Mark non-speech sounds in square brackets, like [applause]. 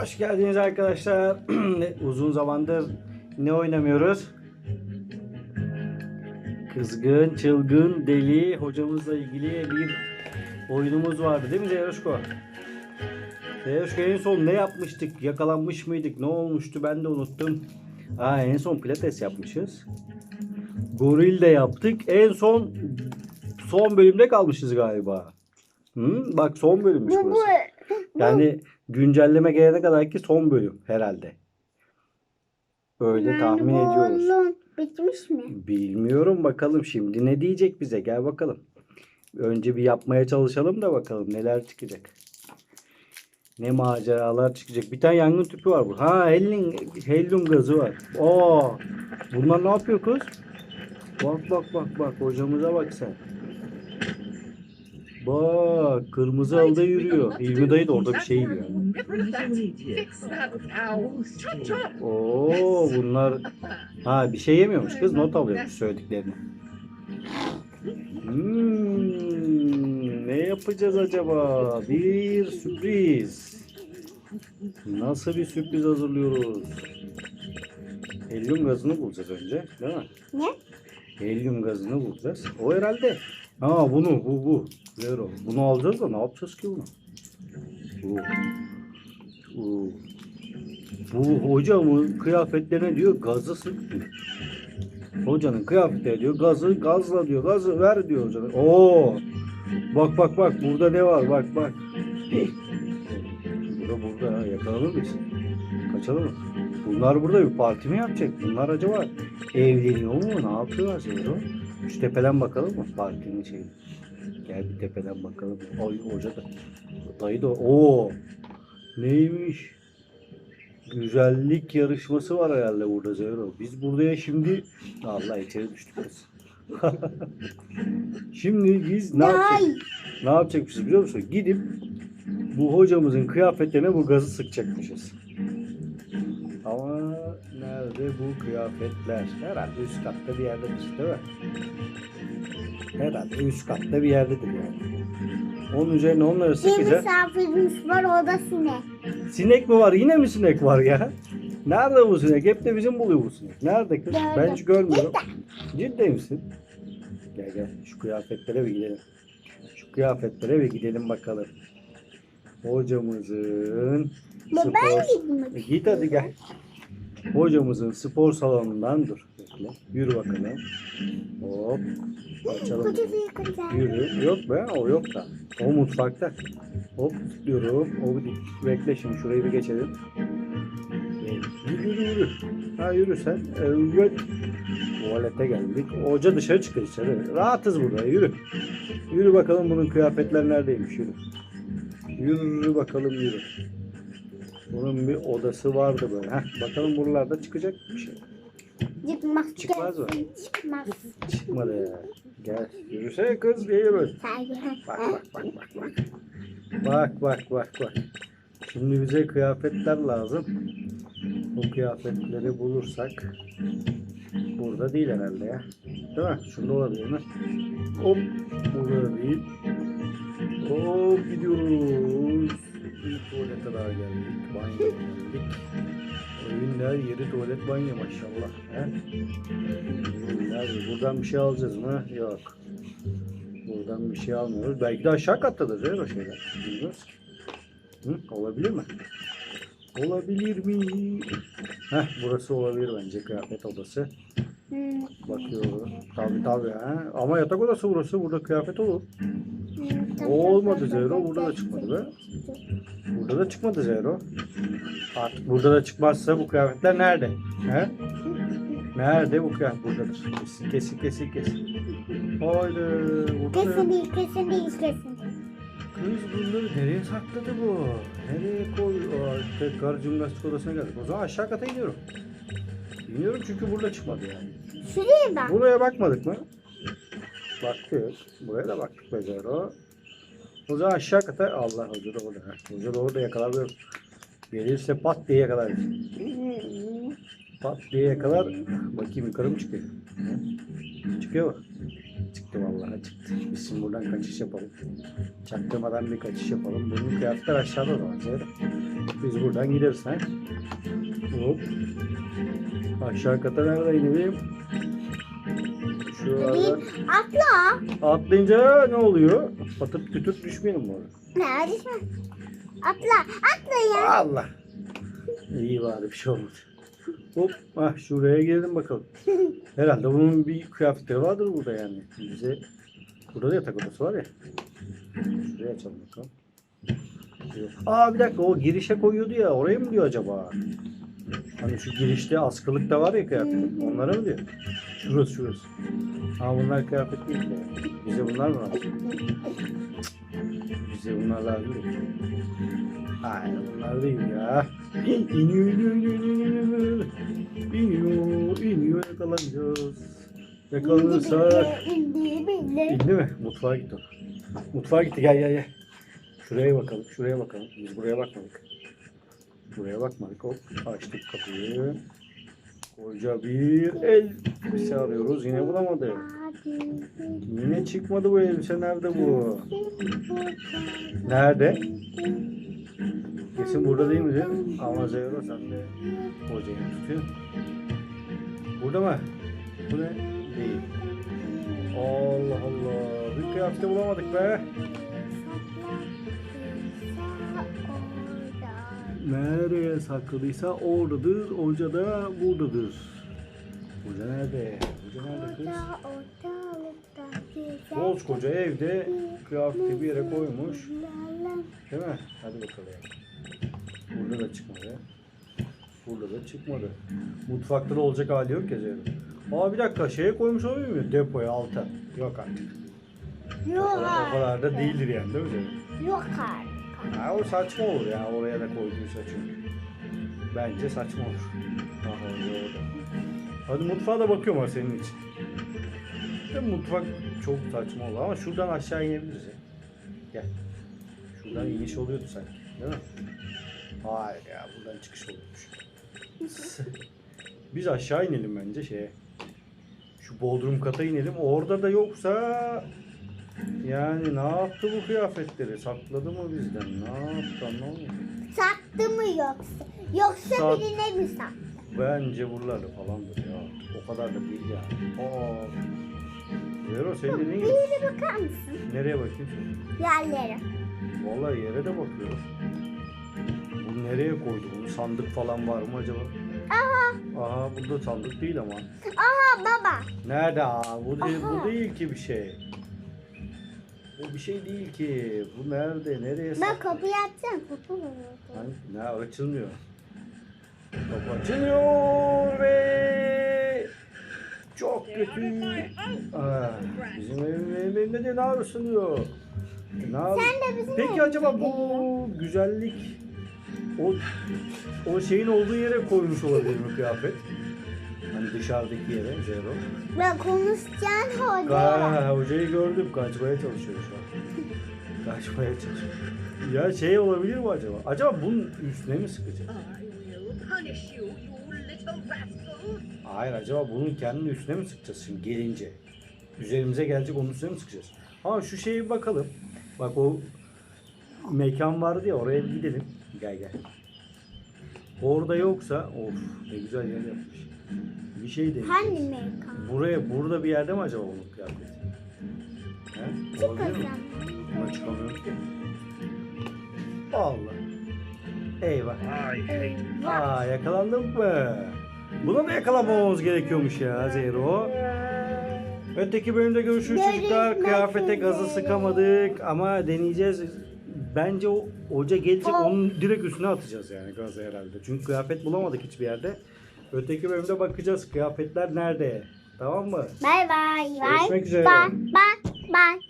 Hoş geldiniz arkadaşlar. [clears throat] Uzun zamandır ne oynamıyoruz? Kızgın, çılgın, deli hocamızla ilgili bir oyunumuz vardı değil mi Zeroşko? Zeroşko en son ne yapmıştık? Yakalanmış mıydık? Ne olmuştu? Ben de unuttum. Aa, en son pilates yapmışız. Goril de yaptık. En son son bölümde kalmışız galiba. Hı? Bak son bölümmüş Bu bu burası. Yani güncelleme gelene kadar ki son bölüm herhalde. Öyle tahmin bu ediyoruz. bitmiş mi? Bilmiyorum bakalım şimdi ne diyecek bize gel bakalım. Önce bir yapmaya çalışalım da bakalım neler çıkacak. Ne maceralar çıkacak. Bir tane yangın tüpü var bu. Ha helyum, helyum gazı var. Oo, bunlar ne yapıyor kız? Bak bak bak bak hocamıza bak sen. Bak kırmızı halda yürüyor. İlmi dayı da orada bir şey yiyor. Oo bunlar ha bir şey yemiyormuş kız not alıyormuş söylediklerini. Hmm, ne yapacağız acaba? Bir sürpriz. Nasıl bir sürpriz hazırlıyoruz? Helyum gazını bulacağız önce, değil mi? Ne? Helyum gazını bulacağız. O herhalde. Ha bunu, bu, bu. Zero. Bunu alacağız da ne yapacağız ki bunu? Bu. Bu. Bu hocamın kıyafetlerine diyor gazı sık. Hocanın kıyafetleri diyor gazı gazla diyor gazı ver diyor hoca. Oo. Bak bak bak burada ne var bak bak. Burada burada yakalanır mıyız? Kaçalım mı? Bunlar burada bir parti mi yapacak? Bunlar acaba evleniyor mu? Ne yapıyorlar Zeyro? Şu tepeden bakalım mı? Partinin şeyi. Gel bir tepeden bakalım. Ay hoca da. Dayı da. Oo. Neymiş? Güzellik yarışması var herhalde burada Zeyro. Biz buraya şimdi Allah içeri düştük biz. [laughs] şimdi biz ne yapacağız? Ay. Ne yapacakmışız biliyor musun? Gidip bu hocamızın kıyafetlerine bu gazı sıkacakmışız. Ama nerede bu kıyafetler? Herhalde üst katta bir yerdedir değil mi? Herhalde üst katta bir yerdedir yani. Onun üzerine onları Bir sıkacağız. misafirimiz var o da sinek. Sinek mi var? Yine mi sinek var ya? Nerede bu sinek? Hep de bizim buluyor bu sinek. Nerede kız? Gördüm. Ben hiç görmüyorum. Ciddi misin? Gel gel şu kıyafetlere bir gidelim. Şu kıyafetlere bir gidelim bakalım. Hocamızın Ben spor... gittim. E, Git hadi gel. Hocamızın spor salonundan dur. Bekle. Yürü bakalım. Hop. Açalım. Yürü. Yok be o yok da. O mutfakta. Hop diyorum. O bekle şimdi şurayı bir geçelim. Yürü yürü yürü. Ha yürü sen. Evet. Tuvalete geldik. Hoca dışarı çıkıyor içeri. Rahatız burada. Yürü. Yürü bakalım bunun kıyafetler neredeymiş yürü. Yürü bakalım yürü. Bunun bir odası vardı böyle. Heh, bakalım buralarda çıkacak bir şey. Çıkmaz. Çıkmaz mı? Çıkmaz. Çıkmadı ya. Gel. Yürüsene kız. Bir yürü. Bak bak bak bak bak. Bak bak bak bak. Şimdi bize kıyafetler lazım. Bu kıyafetleri bulursak burada değil herhalde ya. Değil mi? Şurada olabilir mi? Hop. Burada değil. Hop gidiyoruz. Bir tuvalete daha geldik. Banyo geldik. Evin her yeri tuvalet banyo maşallah. He? Nerede? Buradan bir şey alacağız mı? Yok. Buradan bir şey almıyoruz. Belki de aşağı kattadır mi o şeyler? Bilmiyoruz ki. Hı? Olabilir mi? Olabilir mi? Heh, burası olabilir bence kıyafet odası. Hmm, Bakıyoruz. Tabii tabii. Ha. Ama yatak odası burası. Burada kıyafet olur. O olmadı tamam, Burada da çıkmadı be. Burada da çıkmadı Zeyro. Artık burada da çıkmazsa bu kıyafetler nerede? He? Nerede bu kıyafet? Buradadır. Kesin kesin kesin kesin. Haydi. Burada? Kesin değil, kesin değil, kesin değil. Kız bunları nereye sakladı bu? Nereye koy? Aa, tekrar jimnastik odasına geldik. O zaman aşağı kata iniyorum. İniyorum çünkü burada çıkmadı yani. Şuraya bak. Buraya bakmadık mı? Baktık. Buraya da baktık be Zero. Zaman aşağı kata Allah hoca da orada. Hoca da orada yakalar. Gelirse pat diye yakalar. Pat diye yakalar. Bakayım yukarı mı çıkıyor? Çıkıyor mu? Çıktı vallahi çıktı. Biz şimdi buradan kaçış yapalım. Çaktırmadan bir kaçış yapalım. Bunun kıyafetler aşağıda da var. Biz buradan gideriz ha. Hop. Aşağı kata nerede inelim? Şuradan Değil. Atla. atlayınca ne oluyor? Patıp kütüp düşmeyelim mi oraya? Neredesin? Atla. Atla ya. Allah. İyi bari bir şey olmadı. Hop ah şuraya girelim bakalım. [laughs] Herhalde bunun bir kıyafetleri vardır burada yani. Bize burada da yatak odası var ya. Şuraya açalım bakalım. Yok. Aa bir dakika o girişe koyuyordu ya oraya mı diyor acaba? Hani şu girişte askılıkta var ya kıyafet. Onlara mı diyor? Şurası şurası. Ha bunlar kıyafet değil de. Bize bunlar mı lazım? Bize bunlar lazım. Hayır bunlar değil ya. İniyor iniyor iniyor iniyor iniyor. İniyor iniyor yakalanacağız. Yakalanırsak. İndi mi? Mutfağa gitti o. Mutfağa gitti gel gel gel. Şuraya bakalım şuraya bakalım. Biz buraya bakmadık. Buraya bakmadık. Hop açtık kapıyı. Koca bir elbise arıyoruz. Yine bulamadık. Yine çıkmadı bu elbise. Nerede bu? Nerede? Kesin burada değil mi? Ama Zeyro sen de hocayı tutuyor. Burada mı? Bu ne? Değil. Allah Allah. Bir kıyafeti bulamadık be. Nereye sakladıysa oradadır. Hoca da buradadır. Hoca nerede? Hoca nerede kız? Koskoca evde kıyafeti bir yere koymuş. Değil mi? Hadi bakalım. Burada da çıkmadı. Burada da çıkmadı. Mutfakta da olacak hali yok ya Zeyno. Aa bir dakika şeye koymuş olabilir mi? Depoya alta. Yok artık. Yok o kadar da değildir yani değil mi? Yok artık. Ha, o saçma olur ya oraya da koyduysa çünkü. Bence saçma olur. Aha orada. Hadi mutfağa da bakıyorum ha senin için. De mutfak çok saçma oldu ama şuradan aşağı inebiliriz ya. Gel. Şuradan iniş oluyordu sanki. Değil mi? Hayır ya buradan çıkış oluyormuş. [laughs] Biz aşağı inelim bence şeye. Şu bodrum kata inelim. Orada da yoksa yani ne yaptı bu kıyafetleri? Sakladı mı bizden? Ne yaptı anlamadım. Sattı mı yoksa? Yoksa Sat- birine mi sattı? Bence buralarda falandır ya. O kadar da değil yani. Aa. Zero sen de neyiz? Bir bakar mısın? Nereye bakayım? Yerlere. Vallahi yere de bakıyorum. Bu nereye koydu? Bunun sandık falan var mı acaba? Aha. Aha burada sandık değil ama. Aha baba. Nerede? Aa, bu, değil, Aha. bu değil ki bir şey. Bu bir şey değil ki. Bu nerede? Nereye Ben sak- kapıyı açacağım. Kapı var orada. Hani ne açılmıyor. Kapı açılıyor ve çok kötü. Aa, bizim evin evinde de ne arasılıyor? Ne yap- Sen de bizim Peki evimize acaba geliyor. bu güzellik o o şeyin olduğu yere koymuş olabilir mi kıyafet? Hani dışarıdaki yere Zero. Ben konuşacağım hoca. Ka hocayı gördüm kaçmaya çalışıyor şu an. [laughs] Kaçmaya çalışıyor. Ya şey olabilir mi acaba? Acaba bunun üstüne mi sıkacak? Hayır acaba bunun kendini üstüne mi sıkacağız şimdi gelince? Üzerimize gelecek onun üstüne mi sıkacağız? Ha şu şeye bir bakalım. Bak o mekan vardı ya oraya bir gidelim. Gel gel. Orada yoksa of ne güzel yer yapmış. Bir şey deneyeceğiz. Hangi mekan? Buraya burada bir yerde mi acaba onun kıyafeti? He? Olabilir mi? Buna çıkamıyorum ki. Allah. Eyvah. Aa yakalandık mı? Buna da yakalanmamamız gerekiyormuş ya Zeyro. Öteki bölümde görüşürüz çocuklar. Kıyafete gazı sıkamadık ama deneyeceğiz. Bence o hoca gelecek onun direkt üstüne atacağız yani gazı herhalde. Çünkü kıyafet bulamadık hiçbir yerde. Öteki bölümde bakacağız kıyafetler nerede. Tamam mı? Bye. Bye. Görüşmek üzere. Bye. Bye. Bye.